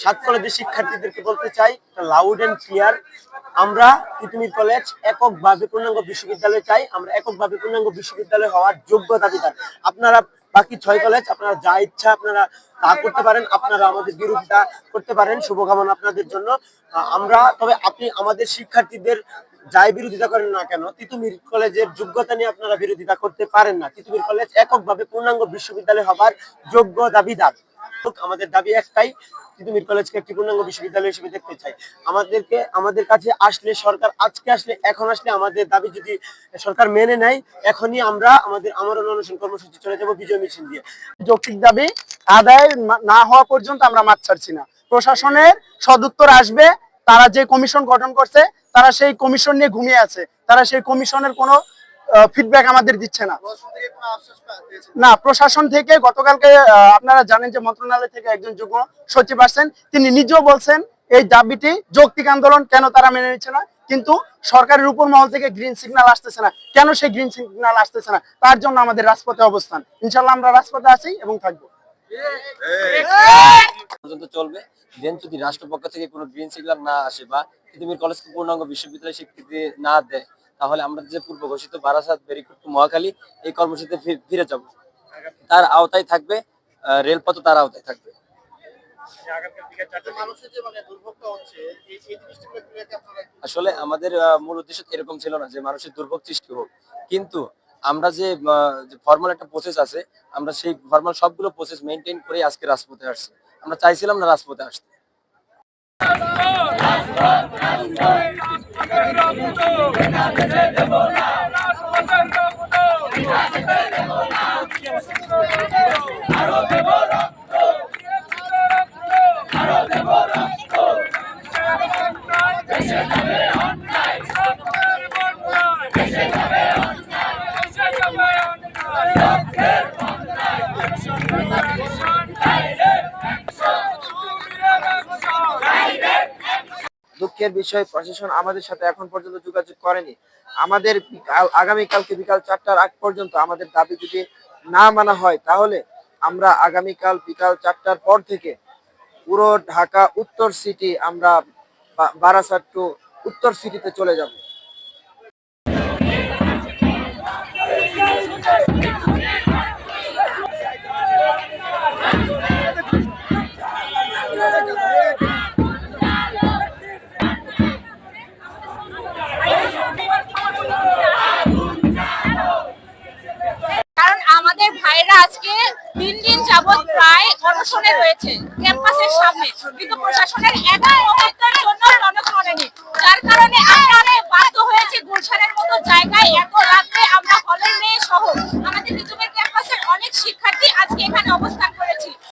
সাত কলেজের শিক্ষার্থীদেরকে বলতে চাই লাউড এন্ড ক্লিয়ার আমরা তিতুমির কলেজ এককভাবে পূর্ণাঙ্গ বিশ্ববিদ্যালয় চাই, আমরা এককভাবে পূর্ণাঙ্গ বিশ্ববিদ্যালয় হওয়ার যোগ্য দাবিদার। আপনারা বাকি ছয় কলেজ আপনারা যা ইচ্ছা আপনারা তা করতে পারেন, আপনারা আমাদের বিরোধিতা করতে পারেন, শুভকামনা আপনাদের জন্য। আমরা, তবে আপনি আমাদের শিক্ষার্থীদের যাই বিরোধিতা করেন না কেন, তিতুমির কলেজের যোগ্যতা নিয়ে আপনারা বিরোধিতা করতে পারেন না। তিতুমির কলেজ এককভাবে পূর্ণাঙ্গ বিশ্ববিদ্যালয় হবার যোগ্য দাবিদার। আমাদের দাবি একটাই তিতুমির কলেজকে একটি পূর্ণাঙ্গ বিশ্ববিদ্যালয় হিসেবে দেখতে চাই। আমাদেরকে, আমাদের কাছে আসলে সরকার, আজকে আসলে, এখন আসলে আমাদের দাবি যদি সরকার মেনে নেয়, এখনই আমরা আমাদের আমরণ অনশন কর্মসূচি চলে যাব বিজয় মিছিল দিয়ে যৌক্তিক দাবি, আদায় না হওয়া পর্যন্ত আমরা মাঠ ছাড়ছি না। প্রশাসনের সদুত্তর আসবে, তারা যে কমিশন গঠন করছে, তারা সেই কমিশন নিয়ে ঘুমিয়ে আছে। তারা সেই কমিশনের কোনো ফিডব্যাক আমাদের দিচ্ছে না। না প্রশাসন থেকে গতকালকে আপনারা জানেন যে মন্ত্রণালয় থেকে একজন যুগ্ম সচিব আসছেন। তিনি নিজেও বলছেন এই দাবিটি যৌক্তিক আন্দোলন কেন তারা মেনে নিচ্ছে না? কিন্তু সরকারের উপর মহল থেকে গ্রিন সিগন্যাল আসতেছে না। কেন সেই গ্রিন সিগন্যাল আসতেছে না? তার জন্য আমাদের রাজপথে অবস্থান। ইনশাল্লাহ আমরা রাজপথে আছি এবং থাকব। পর্যন্ত চলবে। দেন যদি রাষ্ট্রপক্ষ থেকে কোনো গ্রিন সিগন্যাল না আসে বা পৃথিবীর কলেজকে পূর্ণাঙ্গ বিশ্ববিদ্যালয় স্বীকৃতি না দেয় তাহলে আমরা যে পূর্ব ঘোষিত বারাসাত বেরিকুট মহাখালী এই কর্মসূচিতে ফিরে যাব। তার আওতায় থাকবে রেলপথ তার আওতায় থাকবে। আসলে আমাদের মূল উদ্দেশ্য এরকম ছিল না যে মানুষের দুর্ভোগ সৃষ্টি হোক। কিন্তু আমরা যে ফর্মাল একটা প্রসেস আছে, আমরা সেই ফর্মাল সবগুলো প্রসেস মেনটেন করে আজকে রাজপথে আসছি। আমরা চাইছিলাম না রাজপথে আসতে। আরও দেব না দুঃখের বিষয় প্রশাসন আমাদের সাথে এখন পর্যন্ত যোগাযোগ করেনি। আমাদের আগামী আগামীকালকে বিকাল চারটার আগ পর্যন্ত আমাদের দাবি যদি না মানা হয়, তাহলে আমরা আগামীকাল বিকাল চারটার পর থেকে পুরো ঢাকা উত্তর সিটি আমরা বারাসাট টু উত্তর সিটিতে চলে যাব। ভাইরা আজকে তিন দিন যাবৎ প্রায় অনশনে রয়েছে ক্যাম্পাসের সামনে। কিন্তু প্রশাসনের একা মুহূর্তের জন্য টনক যার কারণে আমরা বাধ্য হয়েছে গুলশানের মতো জায়গায় এত রাত্রে আমরা হলের মেয়ে সহ আমাদের নিতুমের ক্যাম্পাসের অনেক শিক্ষার্থী আজকে এখানে অবস্থান